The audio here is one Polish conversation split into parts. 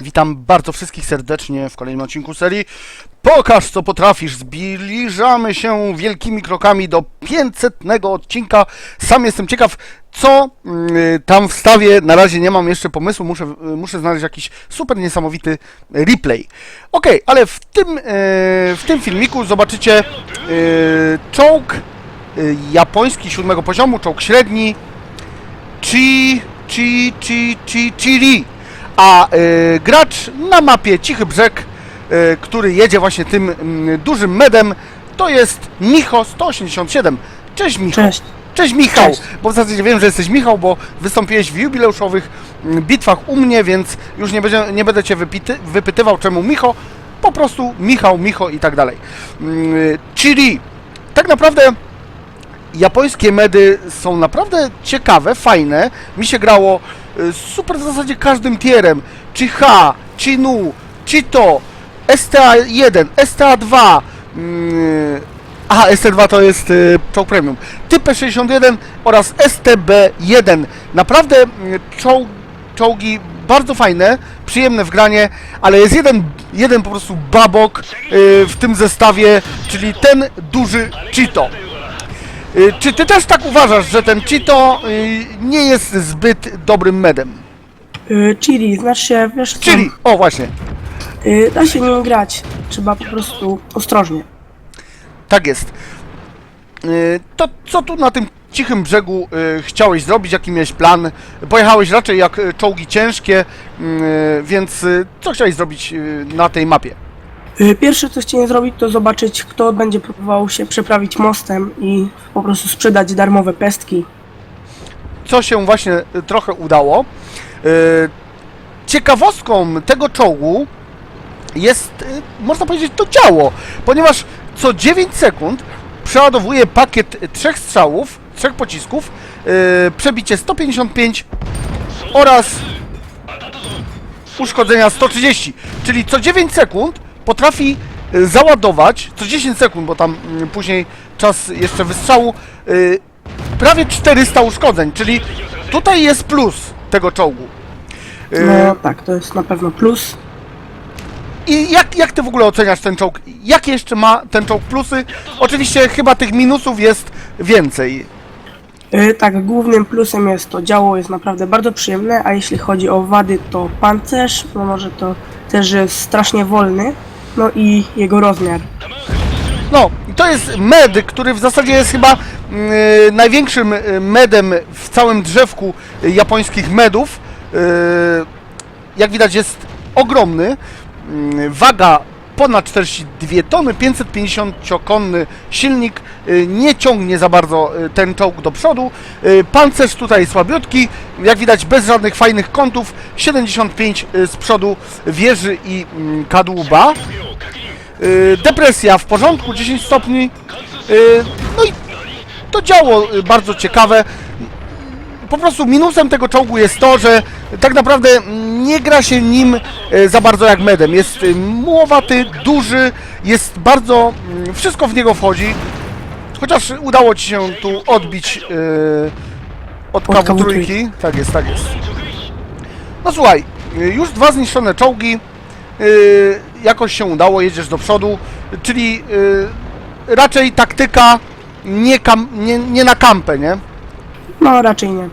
Witam bardzo wszystkich serdecznie w kolejnym odcinku serii. Pokaż co potrafisz. Zbliżamy się wielkimi krokami do 500 odcinka. Sam jestem ciekaw, co mm, tam wstawię. Na razie nie mam jeszcze pomysłu. Muszę, muszę znaleźć jakiś super niesamowity replay. Ok, ale w tym, e, w tym filmiku zobaczycie czołg japoński siódmego poziomu, czołg średni. Chi, chi, chi, chi, chili. A y, gracz na mapie Cichy Brzeg, y, który jedzie właśnie tym mm, dużym medem, to jest Micho 187. Cześć Micho. Cześć. Cześć Michał, Cześć. bo w zasadzie wiem, że jesteś Michał, bo wystąpiłeś w jubileuszowych mm, bitwach u mnie, więc już nie, będzie, nie będę cię wypity, wypytywał czemu Micho, po prostu Michał, Micho i tak dalej. Mm, Chiri, tak naprawdę japońskie medy są naprawdę ciekawe, fajne. Mi się grało y, super w zasadzie każdym tierem. Czy H, czy Nu, czy to, STA1, STA2, mm, aha, ST2 to jest y, czołg premium, Typ 61 oraz STB1. Naprawdę mm, czołg, czołgi bardzo fajne, przyjemne w granie, ale jest jeden, jeden po prostu babok y, w tym zestawie, czyli ten duży Cheeto. Y, Czy ty też tak uważasz, że ten Cheeto y, nie jest zbyt dobrym medem? Y, Chili, znaczy się, wiesz co, Czyli, o właśnie, y, da się nim grać, trzeba po prostu ostrożnie. tak jest. To co tu na tym cichym brzegu y, chciałeś zrobić, jaki miałeś plan? Pojechałeś raczej jak czołgi ciężkie, y, więc y, co chciałeś zrobić y, na tej mapie? Y, Pierwsze co chciałem zrobić to zobaczyć kto będzie próbował się przeprawić mostem i po prostu sprzedać darmowe pestki. co się właśnie y, trochę udało. Y, Ciekawostką tego czołgu jest, można powiedzieć, to działo, ponieważ co 9 sekund przeładowuje pakiet trzech strzałów, trzech pocisków, przebicie 155 oraz uszkodzenia 130, czyli co 9 sekund potrafi y, załadować, co 10 sekund, bo tam mm, później czas jeszcze wystrzału, y, prawie 400 uszkodzeń, czyli tutaj jest plus tego czołgu. Y, No tak, to jest na pewno plus. I jak, jak ty w ogóle oceniasz ten czołg? Jakie jeszcze ma ten czołg plusy? Oczywiście chyba tych minusów jest więcej. Tak, głównym plusem jest to działo jest naprawdę bardzo przyjemne, a jeśli chodzi o wady to pancerz, no może to też jest strasznie wolny, no i jego rozmiar. No, i to jest med, który w zasadzie jest chyba mm, y, największym y, medem w całym drzewku japońskich medów. Y, jak widać jest ogromny. Mm, waga ponad 42 tony, 550-konny silnik. Y, nie ciągnie za bardzo y, ten czołg do przodu. Pancerz tutaj słabiutki, jak widać bez żadnych fajnych kątów. 75 y, z przodu wieży i mm, kadłuba. Y, depresja w porządku, 10 stopni. Y, no i to działo y, bardzo ciekawe. Po prostu minusem tego czołgu jest to, że tak naprawdę nie gra się nim za bardzo jak medem. Jest mułowaty, duży, jest bardzo... Wszystko w niego wchodzi. Chociaż udało Ci się tu odbić od Od kawu trójki. Tak jest, tak jest. No słuchaj, już dwa zniszczone czołgi. y, jakoś się udało, jedziesz do przodu. Czyli y, raczej taktyka nie, kam, nie, nie na kampę, nie? No raczej nie.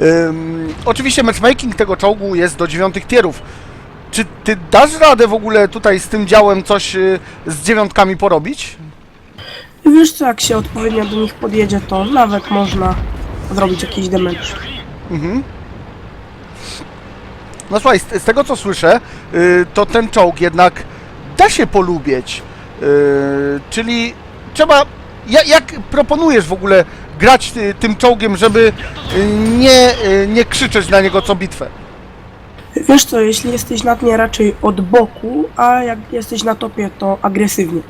Ym, oczywiście matchmaking tego czołgu jest do dziewiątych tierów. Czy ty dasz radę w ogóle tutaj z tym działem coś y, z dziewiątkami porobić? Wiesz co, jak się odpowiednio do nich podjedzie, to nawet można zrobić jakiś damage. Mhm. No słuchaj, z, z tego co słyszę, y, to ten czołg jednak da się polubić. Y, czyli trzeba. Ja, jak proponujesz w ogóle grać y, tym czołgiem, żeby y, nie, y, nie krzyczeć na niego co bitwę? Wiesz co, jeśli jesteś na dnie raczej od boku, a jak jesteś na topie, to agresywnie.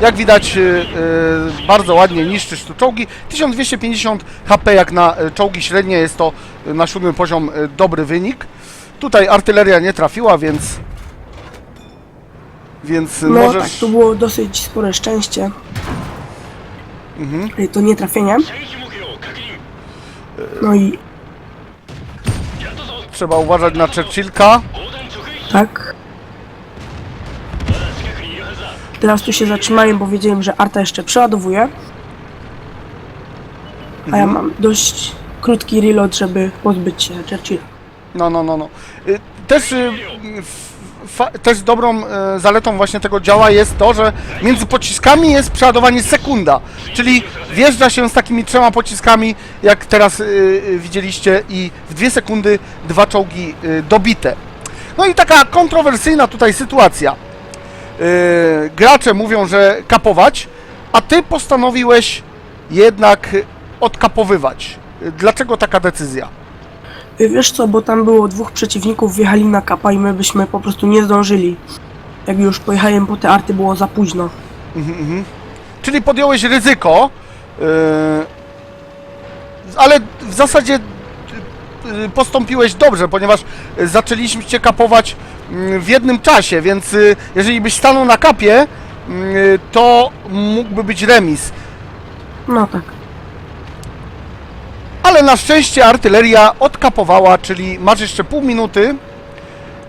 Jak widać, y, y, bardzo ładnie niszczysz tu czołgi. 1250 HP jak na y, czołgi średnie jest to na siódmy poziom dobry wynik. Tutaj artyleria nie trafiła, więc. Więc No możesz. tak, to było dosyć spore szczęście. Mhm. To nie trafienie. No i trzeba uważać na Churchillka. Tak. Teraz tu się zatrzymałem, bo wiedziałem, że Arta jeszcze przeładowuje. A ja mam dość krótki reload, żeby pozbyć się Churchilla. No, no, no, no. Y, Też, y, f- fa- też dobrą y, zaletą właśnie tego działa jest to, że między pociskami jest przeładowanie sekunda, czyli wjeżdża się z takimi trzema pociskami, jak teraz y, y, widzieliście i w dwie sekundy dwa czołgi y, dobite. No i taka kontrowersyjna tutaj sytuacja. Y, gracze mówią, że kapować, a ty postanowiłeś jednak y, odkapowywać. Y, Dlaczego taka decyzja? Y, Wiesz co, bo tam było dwóch przeciwników, wjechali na kapa i my byśmy po prostu nie zdążyli. Jak już pojechałem po te arty, było za późno. Czyli podjąłeś ryzyko, yy, ale w zasadzie yy, postąpiłeś dobrze, ponieważ zaczęliśmy cię kapować w jednym czasie, więc yy, jeżeli byś stanął na kapie, yy, to mógłby być remis. No tak. Ale na szczęście artyleria odkapowała, czyli masz jeszcze pół minuty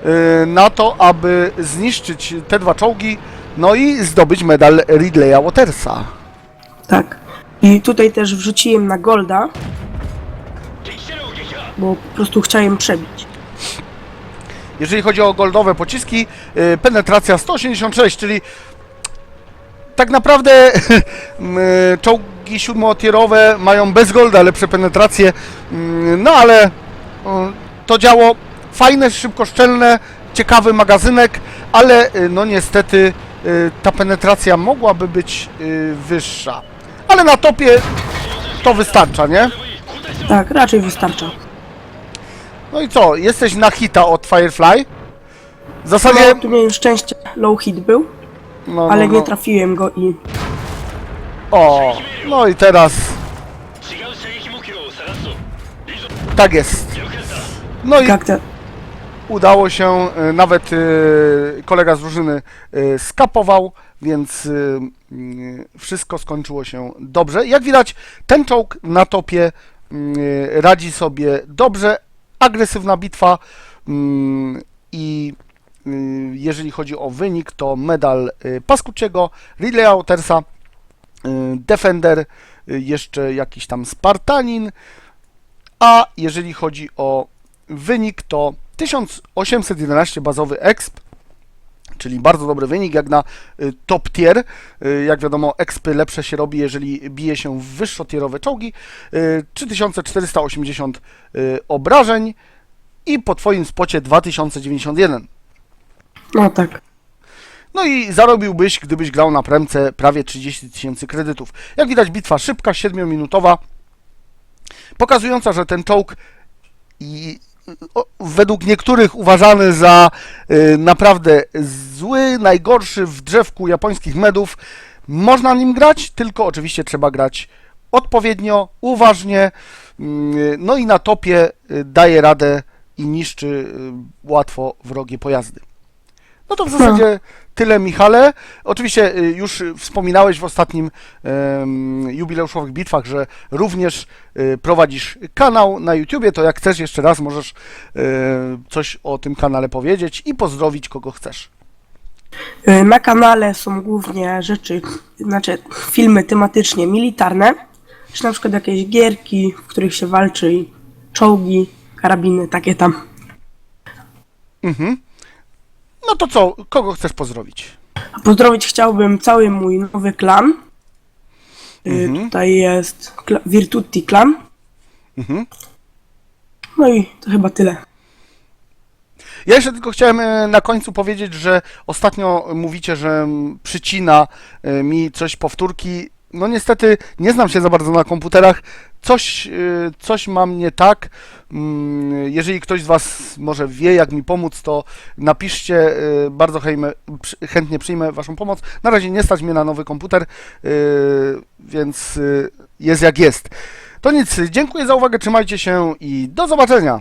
yy, na to, aby zniszczyć te dwa czołgi, no i zdobyć medal Ridleya Watersa. Tak. I tutaj też wrzuciłem na Golda, bo po prostu chciałem przebić. Jeżeli chodzi o goldowe pociski, y, penetracja 186, czyli tak naprawdę m, y, czołgi siódmotierowe mają bez golda lepsze penetracje, mm, no ale y, to działo fajne, szybkoszczelne, ciekawy magazynek, ale no niestety ta penetracja mogłaby być wyższa. Ale na topie to wystarcza, nie? Tak, raczej wystarcza. No i co, jesteś na hita od Firefly? W zasadzie... No, tu miałem szczęście, low hit był, No, ale no, nie no. trafiłem go i O, no i teraz tak jest. No i udało się, y, nawet y, kolega z drużyny y, skapował, więc y, y, wszystko skończyło się dobrze. Jak widać, ten czołg na topie y, radzi sobie dobrze, agresywna bitwa mm, i y, jeżeli chodzi o wynik, to medal y, Paskuciego, Ridleya Watersa, y, Defender, jeszcze jakiś tam Spartanin, a jeżeli chodzi o wynik, to 1811 bazowy exp, czyli bardzo dobry wynik, jak na y, top tier. Y, Jak wiadomo, expy lepsze się robi, jeżeli bije się w wyższotierowe czołgi. Y, 3480 y, obrażeń i po Twoim spocie 2091. No tak. No i zarobiłbyś, gdybyś grał na premce prawie 30 tysięcy kredytów. Jak widać, bitwa szybka, 7-minutowa, pokazująca, że ten czołg według niektórych uważany za y, naprawdę zły, najgorszy w drzewku japońskich medów. Można nim grać, tylko oczywiście trzeba grać odpowiednio, uważnie, mm, no i na topie y, daje radę i niszczy y, łatwo wrogie pojazdy. No to w zasadzie tyle, Michale. Oczywiście y, już wspominałeś w ostatnim em, jubileuszowych bitwach, że również y, prowadzisz kanał na YouTubie, to jak chcesz jeszcze raz możesz y, coś o tym kanale powiedzieć i pozdrowić kogo chcesz. Na kanale są głównie rzeczy, znaczy filmy tematycznie militarne, czy na przykład jakieś gierki, w których się walczy czołgi, karabiny, takie tam. Mhm. No to co, kogo chcesz pozdrowić? Pozdrowić chciałbym cały mój nowy klan. Y, Mhm. Tutaj jest kla- Virtuti Clan. Mhm. No i to chyba tyle. Ja jeszcze tylko chciałem e, na końcu powiedzieć, że ostatnio mówicie, że przycina e, mi coś powtórki. No niestety nie znam się za bardzo na komputerach. Coś, e, coś mam nie tak. Mm, Jeżeli ktoś z Was może wie, jak mi pomóc, to napiszcie. e, Bardzo chętnie przyjmę Waszą pomoc. Na razie nie stać mnie na nowy komputer, e, więc e, jest jak jest. To nic, dziękuję za uwagę, trzymajcie się i do zobaczenia.